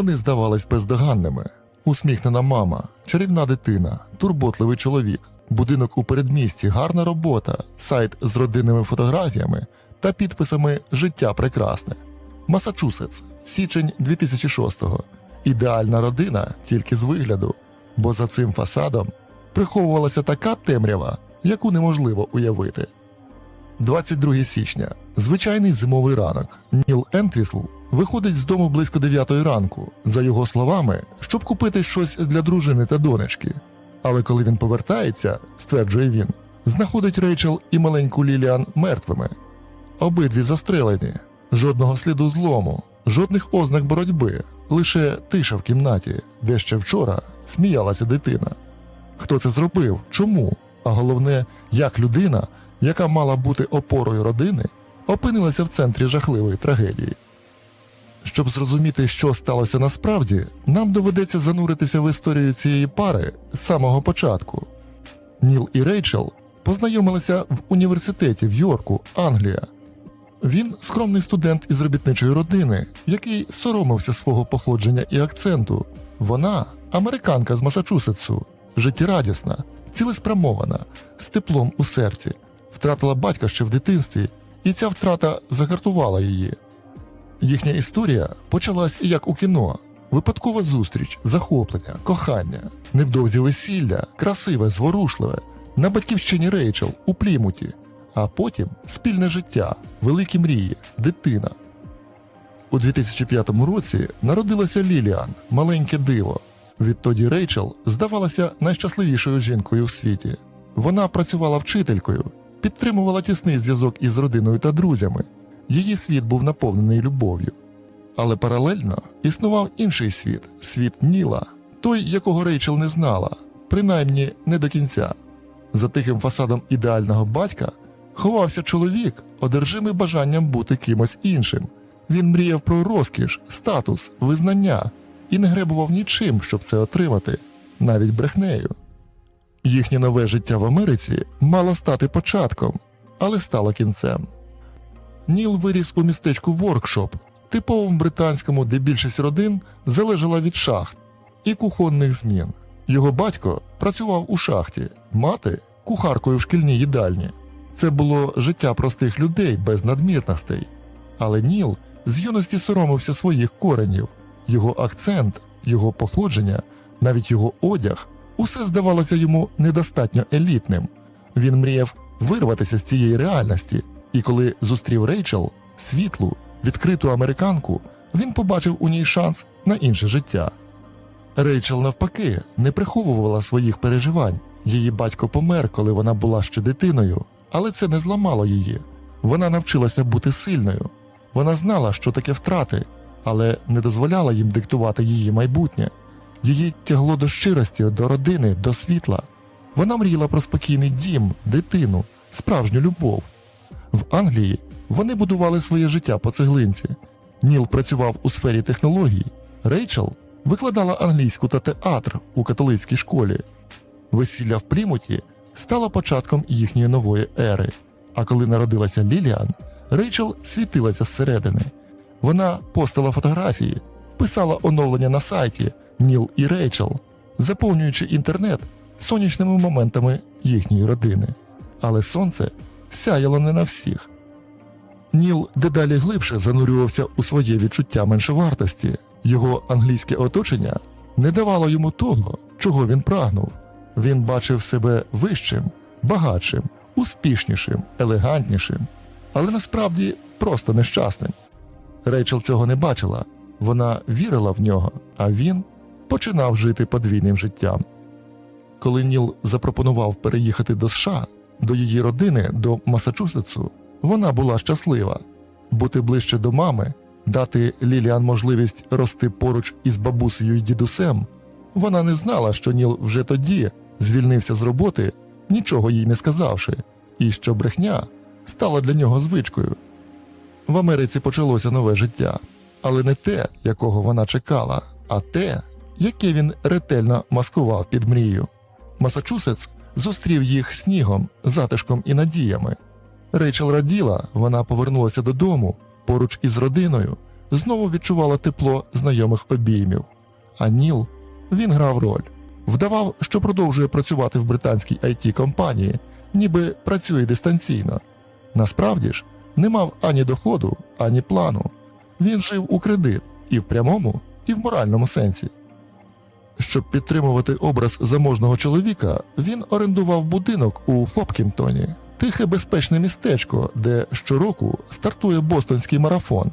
Вони здавались бездоганними. Усміхнена мама, чарівна дитина, турботливий чоловік, будинок у передмісті, гарна робота, сайт з родинними фотографіями та підписами Життя прекрасне. Масачусетс, січень 2006-го. Ідеальна родина тільки з вигляду, бо за цим фасадом приховувалася така темрява, яку неможливо уявити. 22 січня. Звичайний зимовий ранок. Ніл Ентвісл виходить з дому близько 9 ранку, за його словами, щоб купити щось для дружини та донечки. Але коли він повертається, стверджує він, знаходить Рейчел і маленьку Ліліан мертвими. Обидві застрелені, жодного сліду злому, жодних ознак боротьби, лише тиша в кімнаті, де ще вчора сміялася дитина. Хто це зробив? Чому? А головне, як людина, яка мала бути опорою родини, опинилася в центрі жахливої трагедії. Щоб зрозуміти, що сталося насправді, нам доведеться зануритися в історію цієї пари з самого початку. Ніл і Рейчел познайомилися в університеті в Йорку, Англія. Він скромний студент із робітничої родини, який соромився свого походження і акценту. Вона американка з Масачусетсу, життєрадісна, цілеспрямована, з теплом у серці, втратила батька ще в дитинстві, і ця втрата загартувала її. Їхня історія почалась як у кіно: випадкова зустріч, захоплення, кохання, невдовзі весілля, красиве, зворушливе, на батьківщині Рейчел у Плімуті, а потім спільне життя, великі мрії, дитина. У 2005 році народилася Ліліан, маленьке диво. Відтоді Рейчел здавалася найщасливішою жінкою в світі. Вона працювала вчителькою, підтримувала тісний зв'язок із родиною та друзями. Її світ був наповнений любов'ю. Але паралельно існував інший світ світ Ніла, той, якого Рейчел не знала, принаймні не до кінця. За тихим фасадом ідеального батька ховався чоловік, одержимий бажанням бути кимось іншим. Він мріяв про розкіш, статус, визнання і не гребував нічим, щоб це отримати, навіть брехнею. Їхнє нове життя в Америці мало стати початком, але стало кінцем. Ніл виріс у містечку Воркшоп, типовому британському, де більшість родин залежала від шахт і кухонних змін. Його батько працював у шахті, мати кухаркою в шкільній їдальні. Це було життя простих людей без надмірностей. Але Ніл з юності соромився своїх коренів, його акцент, його походження, навіть його одяг усе здавалося йому недостатньо елітним. Він мріяв вирватися з цієї реальності, і коли зустрів Рейчел, світлу, відкриту американку, він побачив у ній шанс на інше життя. Рейчел, навпаки, не приховувала своїх переживань. Її батько помер, коли вона була ще дитиною, але це не зламало її. Вона навчилася бути сильною. Вона знала, що таке втрати, але не дозволяла їм диктувати її майбутнє. Її тягло до щирості, до родини, до світла. Вона мріяла про спокійний дім, дитину, справжню любов. В Англії вони будували своє життя по цеглинці. Ніл працював у сфері технологій. Рейчел викладала англійську та театр у католицькій школі. Весілля в Плімуті стало початком їхньої нової ери. А коли народилася Ліліан, Рейчел світилася зсередини. Вона постила фотографії, писала оновлення на сайті Ніл і Рейчел, заповнюючи інтернет сонячними моментами їхньої родини. Але сонце сяяло не на всіх. Ніл дедалі глибше занурювався у своє відчуття меншовартості. Його англійське оточення не давало йому того, чого він прагнув. Він бачив себе вищим, багатшим, успішнішим, елегантнішим, але насправді просто нещасним. Рейчел цього не бачила, вона вірила в нього, а він починав жити подвійним життям. Коли Ніл запропонував переїхати до США, до її родини, до Масачусетсу, вона була щаслива бути ближче до мами, дати Ліліан можливість рости поруч із бабусею і дідусем. Вона не знала, що Ніл вже тоді звільнився з роботи, нічого їй не сказавши, і що брехня стала для нього звичкою. В Америці почалося нове життя, але не те, якого вона чекала, а те, яке він ретельно маскував під мрію. Масачусетс зустрів їх снігом, затишком і надіями. Рейчел раділа, вона повернулася додому поруч із родиною. знову відчувала тепло знайомих обіймів. А Ніл він грав роль, вдавав, що продовжує працювати в британській it компанії, ніби працює дистанційно. Насправді ж, не мав ані доходу, ані плану. Він жив у кредит і в прямому, і в моральному сенсі. Щоб підтримувати образ заможного чоловіка, він орендував будинок у Хопкінтоні, тихе безпечне містечко, де щороку стартує бостонський марафон.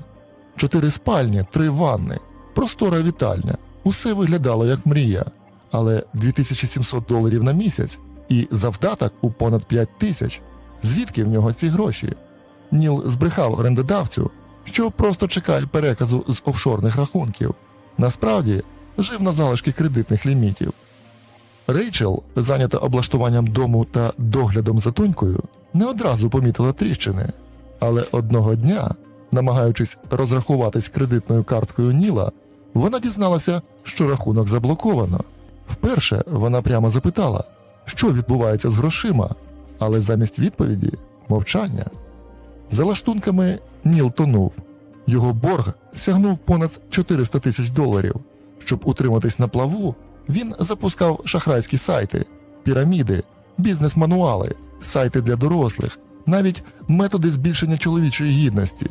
Чотири спальні, три ванни, простора вітальня. Усе виглядало як мрія, але 2700 доларів на місяць і завдаток у понад 5 тисяч. Звідки в нього ці гроші? Ніл збрехав орендодавцю, що просто чекає переказу з офшорних рахунків. Насправді жив на залишки кредитних лімітів. Рейчел, зайнята облаштуванням дому та доглядом за донькою, не одразу помітила тріщини, але одного дня, намагаючись розрахуватись кредитною карткою Ніла, вона дізналася, що рахунок заблоковано. Вперше вона прямо запитала, що відбувається з грошима, але замість відповіді мовчання. За лаштунками Ніл тонув. Його борг сягнув понад 400 тисяч доларів. Щоб утриматись на плаву, він запускав шахрайські сайти, піраміди, бізнес-мануали, сайти для дорослих, навіть методи збільшення чоловічої гідності.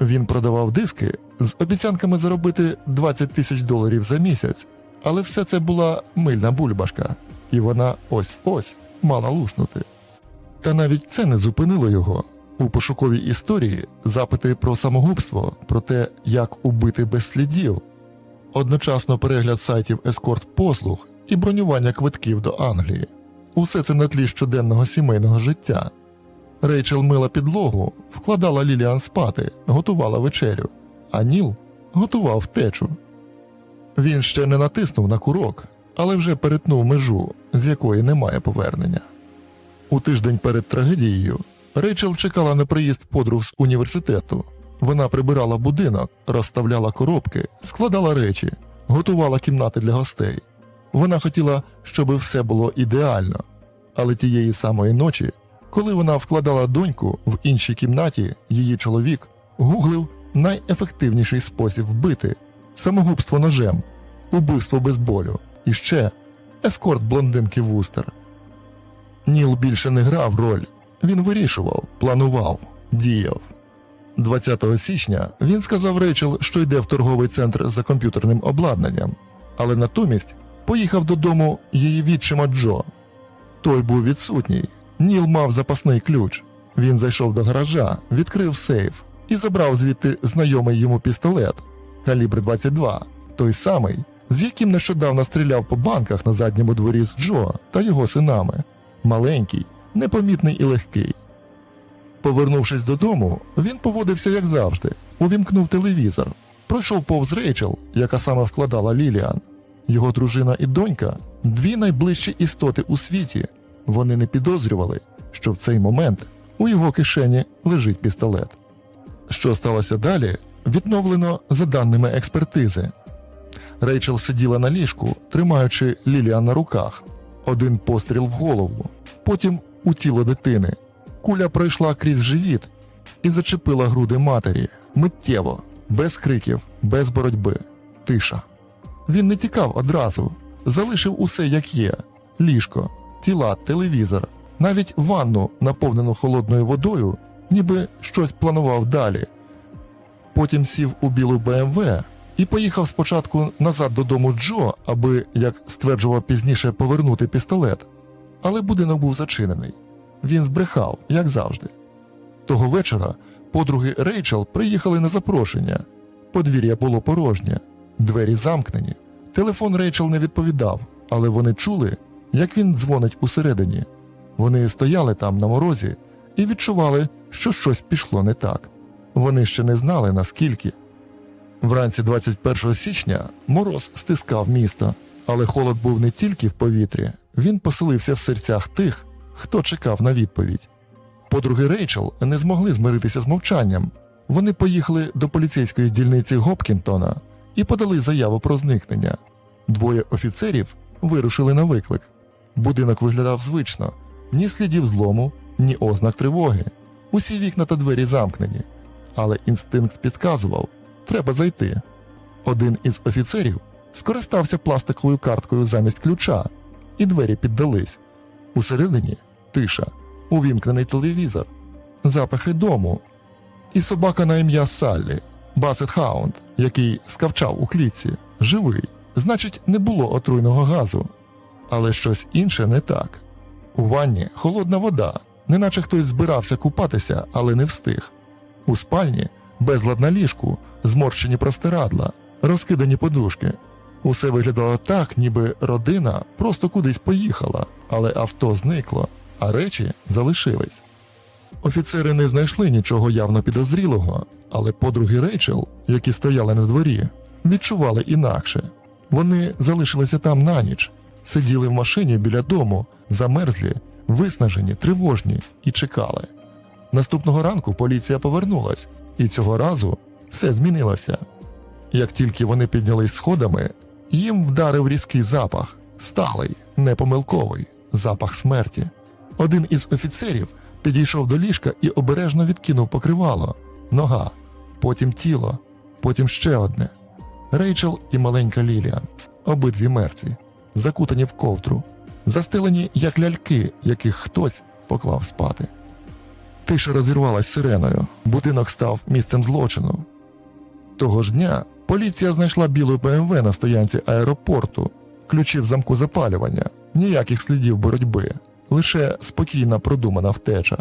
Він продавав диски з обіцянками заробити 20 тисяч доларів за місяць, але все це була мильна бульбашка, і вона ось-ось мала луснути. Та навіть це не зупинило його. У пошуковій історії запити про самогубство, про те, як убити без слідів, одночасно перегляд сайтів ескорт послуг і бронювання квитків до Англії. Усе це на тлі щоденного сімейного життя. Рейчел мила підлогу, вкладала Ліліан спати, готувала вечерю, а Ніл готував втечу. Він ще не натиснув на курок, але вже перетнув межу, з якої немає повернення. У тиждень перед трагедією Рейчел чекала на приїзд подруг з університету. Вона прибирала будинок, розставляла коробки, складала речі, готувала кімнати для гостей. Вона хотіла, щоб все було ідеально. Але тієї самої ночі, коли вона вкладала доньку в іншій кімнаті, її чоловік гуглив найефективніший спосіб вбити самогубство ножем, убивство без болю і ще ескорт блондинки Вустер. Ніл більше не грав роль, він вирішував, планував, діяв. 20 січня він сказав Рейчел, що йде в торговий центр за комп'ютерним обладнанням, але натомість поїхав додому її відчима Джо. Той був відсутній. Ніл мав запасний ключ. Він зайшов до гаража, відкрив сейф і забрав звідти знайомий йому пістолет калібр 22, той самий, з яким нещодавно стріляв по банках на задньому дворі з Джо та його синами. Маленький, непомітний і легкий. Повернувшись додому, він поводився як завжди, увімкнув телевізор, пройшов повз Рейчел, яка саме вкладала Ліліан. Його дружина і донька дві найближчі істоти у світі. Вони не підозрювали, що в цей момент у його кишені лежить пістолет. Що сталося далі, відновлено за даними експертизи. Рейчел сиділа на ліжку, тримаючи Ліліан на руках. Один постріл в голову, потім у тіло дитини. Куля пройшла крізь живіт і зачепила груди матері миттєво, без криків, без боротьби, тиша. Він не тікав одразу, залишив усе як є: ліжко, тіла, телевізор, навіть ванну, наповнену холодною водою, ніби щось планував далі. Потім сів у білу БМВ і поїхав спочатку назад додому Джо, аби, як стверджував пізніше, повернути пістолет. Але будинок був зачинений. Він збрехав, як завжди. Того вечора подруги Рейчел приїхали на запрошення. Подвір'я було порожнє, двері замкнені. Телефон Рейчел не відповідав, але вони чули, як він дзвонить усередині. Вони стояли там на морозі і відчували, що щось пішло не так. Вони ще не знали наскільки. Вранці 21 січня мороз стискав місто, але холод був не тільки в повітрі, він поселився в серцях тих, хто чекав на відповідь. Подруги Рейчел не змогли змиритися з мовчанням. Вони поїхали до поліцейської дільниці Гопкінтона і подали заяву про зникнення. Двоє офіцерів вирушили на виклик. Будинок виглядав звично: ні слідів злому, ні ознак тривоги. Усі вікна та двері замкнені. Але інстинкт підказував треба зайти. Один із офіцерів скористався пластиковою карткою замість ключа, і двері піддались. Усередині тиша, увімкнений телевізор, запахи дому, і собака на ім'я Саллі, Басет Хаунд, який скавчав у клітці, живий, значить, не було отруйного газу. Але щось інше не так. У ванні холодна вода, неначе хтось збирався купатися, але не встиг. У спальні безлад на ліжку, зморщені простирадла, розкидані подушки. Усе виглядало так, ніби родина просто кудись поїхала, але авто зникло, а речі залишились. Офіцери не знайшли нічого явно підозрілого, але подруги Рейчел, які стояли на дворі, відчували інакше. Вони залишилися там на ніч, сиділи в машині біля дому, замерзлі, виснажені, тривожні і чекали. Наступного ранку поліція повернулась, і цього разу все змінилося. Як тільки вони піднялись сходами, їм вдарив різкий запах, сталий, непомилковий, запах смерті. Один із офіцерів підійшов до ліжка і обережно відкинув покривало, нога, потім тіло, потім ще одне. Рейчел і маленька Ліліан, обидві мертві, закутані в ковдру, застелені як ляльки, яких хтось поклав спати. Тиша розірвалась сиреною, будинок став місцем злочину. Того ж дня поліція знайшла білу БМВ на стоянці аеропорту, ключі в замку запалювання, ніяких слідів боротьби, лише спокійна продумана втеча.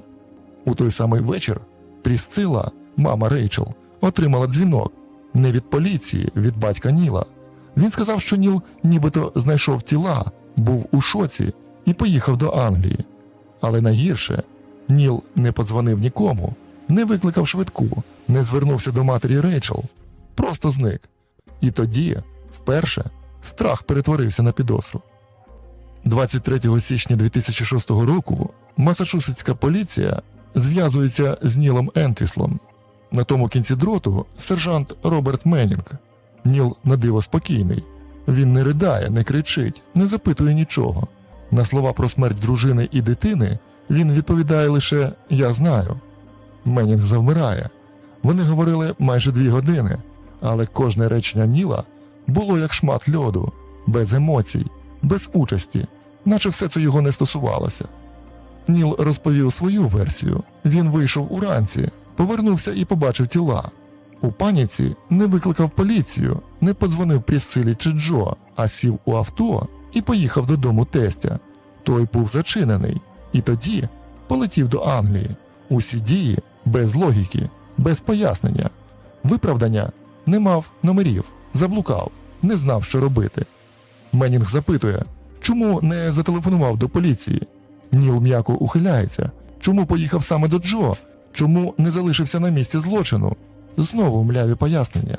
У той самий вечір Прісцила, мама Рейчел, отримала дзвінок не від поліції, від батька Ніла. Він сказав, що Ніл нібито знайшов тіла, був у шоці і поїхав до Англії. Але найгірше Ніл не подзвонив нікому, не викликав швидку, не звернувся до матері Рейчел, просто зник. І тоді, вперше, страх перетворився на підозру. 23 січня 2006 року Масачусетська поліція зв'язується з Нілом Ентвіслом. На тому кінці дроту сержант Роберт Меннінг. Ніл на диво спокійний. Він не ридає, не кричить, не запитує нічого. На слова про смерть дружини і дитини він відповідає лише Я знаю. Меннінг завмирає. Вони говорили майже дві години, але кожне речення Ніла було як шмат льоду, без емоцій, без участі, наче все це його не стосувалося. Ніл розповів свою версію. Він вийшов уранці, повернувся і побачив тіла. У паніці не викликав поліцію, не подзвонив Прісцилі чи Джо, а сів у авто і поїхав додому тестя. Той був зачинений, і тоді полетів до Англії. Усі дії без логіки, без пояснення. Виправдання не мав номерів, заблукав, не знав, що робити. Менінг запитує, чому не зателефонував до поліції. Ніл м'яко ухиляється. Чому поїхав саме до Джо? Чому не залишився на місці злочину? Знову мляві пояснення.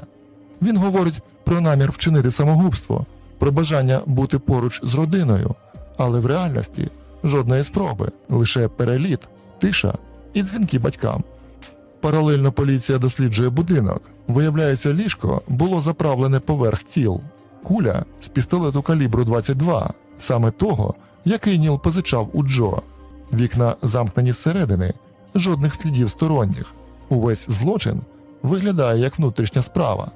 Він говорить про намір вчинити самогубство, про бажання бути поруч з родиною, але в реальності жодної спроби, лише переліт, тиша і дзвінки батькам. Паралельно поліція досліджує будинок. Виявляється, ліжко було заправлене поверх тіл. Куля з пістолету калібру 22, саме того, який Ніл позичав у Джо. Вікна замкнені зсередини, жодних слідів сторонніх. Увесь злочин виглядає як внутрішня справа.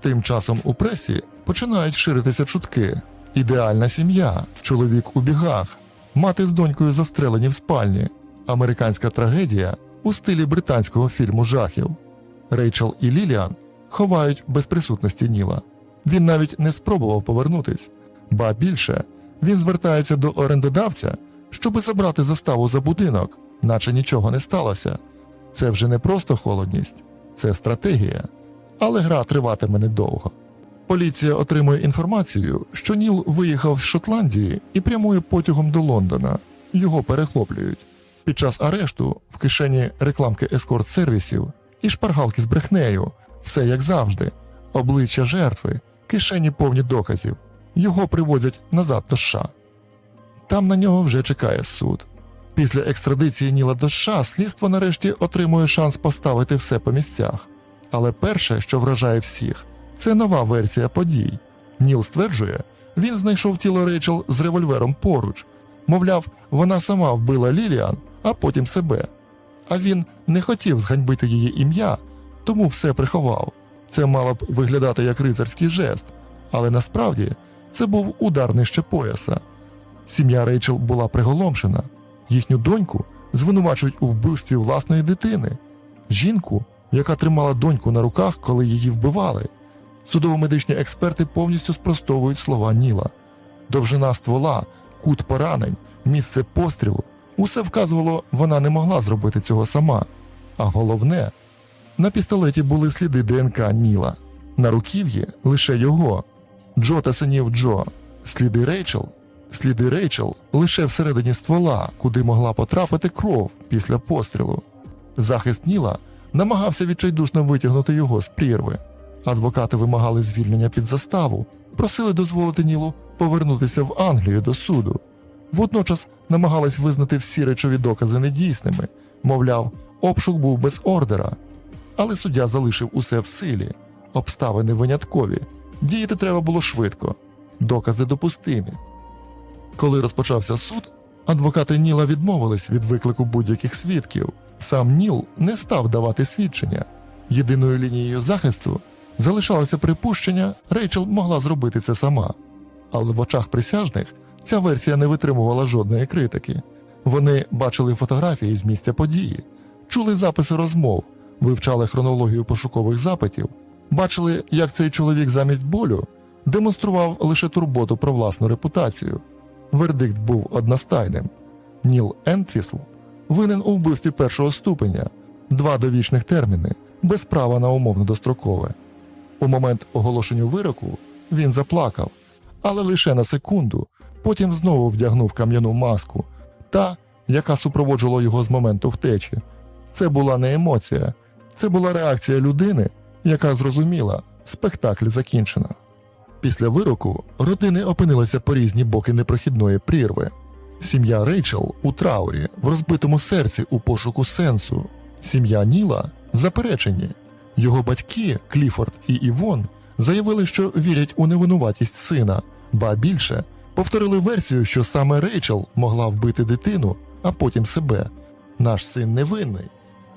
Тим часом у пресі починають ширитися чутки: ідеальна сім'я, чоловік у бігах, мати з донькою застрелені в спальні, американська трагедія у стилі британського фільму жахів. Рейчел і Ліліан ховають без присутності Ніла. Він навіть не спробував повернутись, ба більше він звертається до орендодавця, щоби забрати заставу за будинок, наче нічого не сталося. Це вже не просто холодність, це стратегія. Але гра триватиме недовго. Поліція отримує інформацію, що Ніл виїхав з Шотландії і прямує потягом до Лондона. Його перехоплюють. Під час арешту в кишені рекламки ескорт-сервісів і шпаргалки з брехнею, все як завжди, обличчя жертви, кишені повні доказів. Його привозять назад до США. Там на нього вже чекає суд. Після екстрадиції Ніла до США слідство нарешті отримує шанс поставити все по місцях. Але перше, що вражає всіх, це нова версія подій. Ніл стверджує, він знайшов тіло Рейчел з револьвером поруч. Мовляв, вона сама вбила Ліліан, а потім себе. А він не хотів зганьбити її ім'я, тому все приховав. Це мало б виглядати як рицарський жест, але насправді це був удар нижче пояса. Сім'я Рейчел була приголомшена. Їхню доньку звинувачують у вбивстві власної дитини, жінку, яка тримала доньку на руках, коли її вбивали. Судово-медичні експерти повністю спростовують слова Ніла. Довжина ствола, кут поранень, місце пострілу усе вказувало, вона не могла зробити цього сама. А головне, на пістолеті були сліди ДНК Ніла, на руків'ї лише його, Джо та синів Джо, сліди Рейчел, сліди Рейчел лише всередині ствола, куди могла потрапити кров після пострілу. Захист Ніла намагався відчайдушно витягнути його з прірви. Адвокати вимагали звільнення під заставу, просили дозволити Нілу повернутися в Англію до суду. Водночас намагались визнати всі речові докази недійсними, мовляв, обшук був без ордера. Але суддя залишив усе в силі, обставини виняткові, діяти треба було швидко, докази допустимі. Коли розпочався суд, адвокати Ніла відмовились від виклику будь-яких свідків. Сам Ніл не став давати свідчення. Єдиною лінією захисту залишалося припущення, Рейчел могла зробити це сама. Але в очах присяжних ця версія не витримувала жодної критики. Вони бачили фотографії з місця події, чули записи розмов, вивчали хронологію пошукових запитів, бачили, як цей чоловік замість болю демонстрував лише турботу про власну репутацію. Вердикт був одностайним. Ніл Ентфісл винен у вбивстві першого ступеня, два довічних терміни, без права на умовно дострокове. У момент оголошення вироку він заплакав, але лише на секунду, потім знову вдягнув кам'яну маску, та, яка супроводжувала його з моменту втечі. Це була не емоція, це була реакція людини, яка зрозуміла, спектакль закінчено. Після вироку родини опинилися по різні боки непрохідної прірви. Сім'я Рейчел у траурі, в розбитому серці у пошуку сенсу, сім'я Ніла в запереченні. Його батьки Кліфорд і Івон заявили, що вірять у невинуватість сина, ба більше повторили версію, що саме Рейчел могла вбити дитину, а потім себе. Наш син невинний.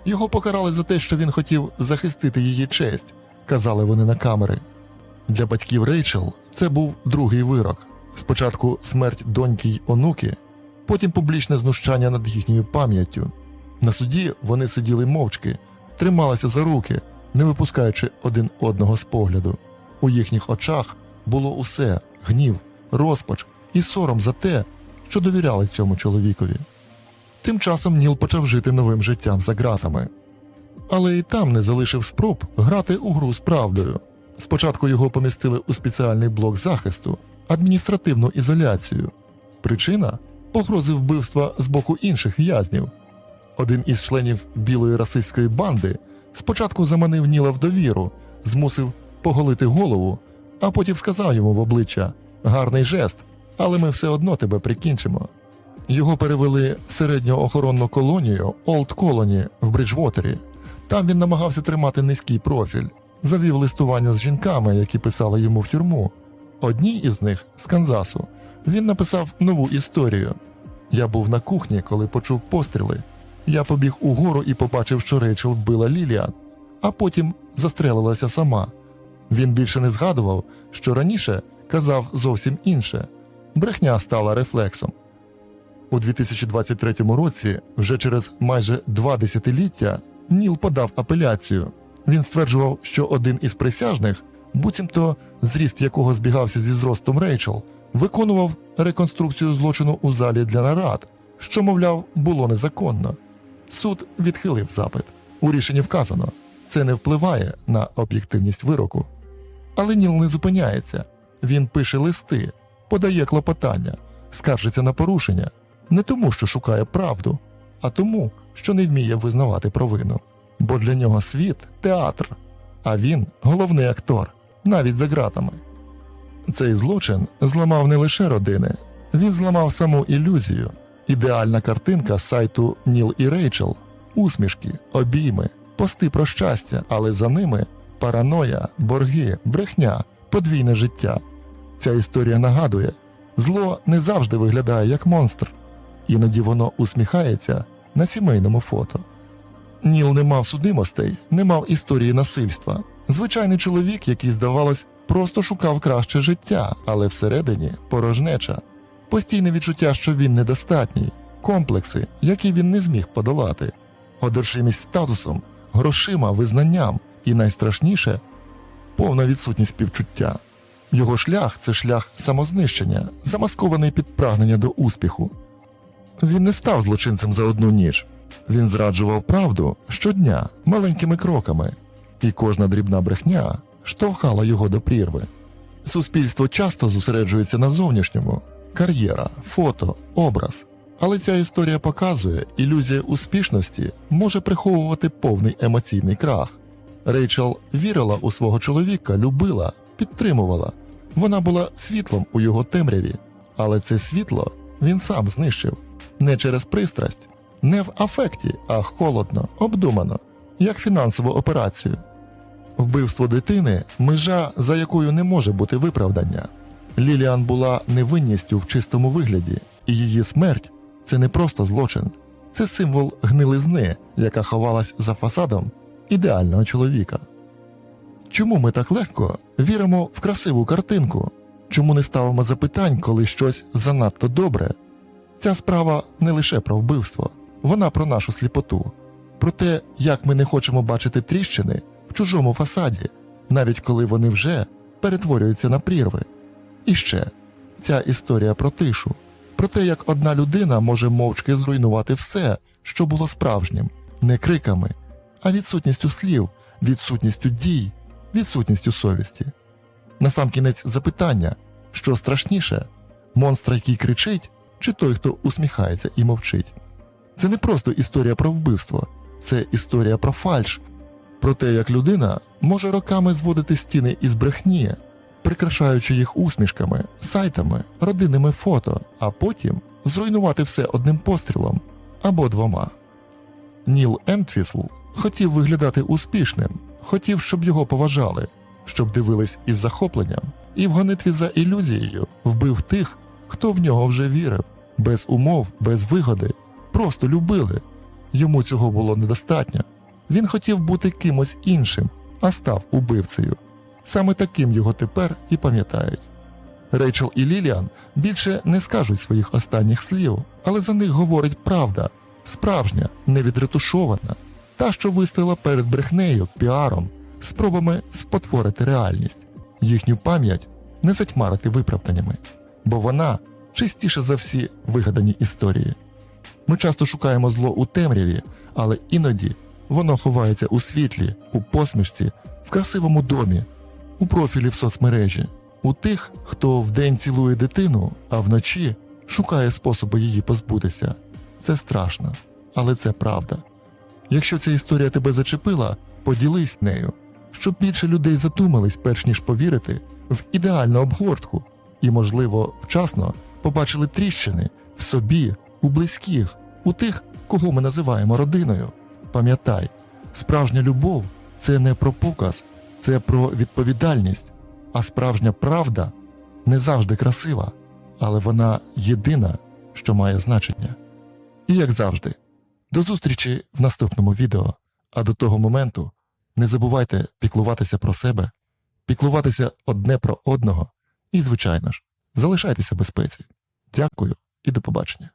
Його покарали за те, що він хотів захистити її честь, казали вони на камери. Для батьків Рейчел це був другий вирок. Спочатку смерть доньки й онуки, потім публічне знущання над їхньою пам'яттю. На суді вони сиділи мовчки, трималися за руки, не випускаючи один одного з погляду. У їхніх очах було усе гнів, розпач і сором за те, що довіряли цьому чоловікові. Тим часом Ніл почав жити новим життям за ґратами. Але і там не залишив спроб грати у гру з правдою. Спочатку його помістили у спеціальний блок захисту, адміністративну ізоляцію. Причина погрози вбивства з боку інших в'язнів. Один із членів білої расистської банди спочатку заманив Ніла в довіру, змусив поголити голову, а потім сказав йому в обличчя гарний жест, але ми все одно тебе прикінчимо. Його перевели в середню охоронну колонію Олд Колоні в Бриджвотері. Там він намагався тримати низький профіль, завів листування з жінками, які писали йому в тюрму. Одній із них з Канзасу він написав нову історію. Я був на кухні, коли почув постріли. Я побіг угору і побачив, що Рейчел вбила Ліліан, а потім застрелилася сама. Він більше не згадував, що раніше казав зовсім інше. Брехня стала рефлексом. У 2023 році, вже через майже два десятиліття, Ніл подав апеляцію. Він стверджував, що один із присяжних, буцімто зріст якого збігався зі зростом Рейчел, виконував реконструкцію злочину у залі для нарад, що, мовляв, було незаконно. Суд відхилив запит. У рішенні вказано, це не впливає на об'єктивність вироку. Але Ніл не зупиняється. Він пише листи, подає клопотання, скаржиться на порушення не тому, що шукає правду, а тому, що не вміє визнавати провину. Бо для нього світ театр, а він головний актор, навіть за ґратами. Цей злочин зламав не лише родини, він зламав саму ілюзію. Ідеальна картинка сайту Ніл і Рейчел, усмішки, обійми, пости про щастя, але за ними параноя, борги, брехня, подвійне життя. Ця історія нагадує, зло не завжди виглядає як монстр, іноді воно усміхається на сімейному фото. Ніл не мав судимостей, не мав історії насильства, Звичайний чоловік, який, здавалось, просто шукав краще життя, але всередині порожнеча, постійне відчуття, що він недостатній, комплекси, які він не зміг подолати, одержимість статусом, грошима, визнанням і найстрашніше повна відсутність співчуття. Його шлях це шлях самознищення, замаскований під прагнення до успіху. Він не став злочинцем за одну ніч. Він зраджував правду щодня маленькими кроками, і кожна дрібна брехня штовхала його до прірви. Суспільство часто зосереджується на зовнішньому кар'єра, фото, образ. Але ця історія показує, ілюзія успішності може приховувати повний емоційний крах. Рейчел вірила у свого чоловіка, любила, підтримувала. Вона була світлом у його темряві, але це світло він сам знищив не через пристрасть, не в афекті, а холодно, обдумано, як фінансову операцію. Вбивство дитини межа, за якою не може бути виправдання. Ліліан була невинністю в чистому вигляді, і її смерть це не просто злочин, це символ гнилизни, яка ховалась за фасадом ідеального чоловіка. Чому ми так легко віримо в красиву картинку? Чому не ставимо запитань, коли щось занадто добре? Ця справа не лише про вбивство, вона про нашу сліпоту, про те, як ми не хочемо бачити тріщини в чужому фасаді, навіть коли вони вже перетворюються на прірви. І ще ця історія про тишу, про те, як одна людина може мовчки зруйнувати все, що було справжнім, не криками, а відсутністю слів, відсутністю дій, відсутністю совісті. Насамкінець запитання, що страшніше монстр, який кричить, чи той, хто усміхається і мовчить. Це не просто історія про вбивство, це історія про фальш, про те, як людина може роками зводити стіни із брехні, прикрашаючи їх усмішками, сайтами, родинними фото, а потім зруйнувати все одним пострілом або двома. Ніл Ентвісл хотів виглядати успішним, хотів, щоб його поважали, щоб дивились із захопленням, і в гонитві за ілюзією вбив тих, хто в нього вже вірив, без умов, без вигоди, просто любили. Йому цього було недостатньо. Він хотів бути кимось іншим, а став убивцею. Саме таким його тепер і пам'ятають. Рейчел і Ліліан більше не скажуть своїх останніх слів, але за них говорить правда, справжня, невідретушована, та, що вистояла перед брехнею, піаром, спробами спотворити реальність, їхню пам'ять не затьмарити виправданнями, бо вона чистіша за всі вигадані історії. Ми часто шукаємо зло у темряві, але іноді воно ховається у світлі, у посмішці, в красивому домі, у профілі в соцмережі, у тих, хто вдень цілує дитину, а вночі шукає способи її позбутися. Це страшно, але це правда. Якщо ця історія тебе зачепила, поділись нею, щоб більше людей задумались, перш ніж повірити в ідеальну обгортку, і, можливо, вчасно побачили тріщини в собі, у близьких, у тих, кого ми називаємо родиною. Пам'ятай, справжня любов це не про показ, це про відповідальність, а справжня правда не завжди красива, але вона єдина, що має значення. І як завжди, до зустрічі в наступному відео. А до того моменту не забувайте піклуватися про себе, піклуватися одне про одного і, звичайно ж, залишайтеся в безпеці. Дякую і до побачення.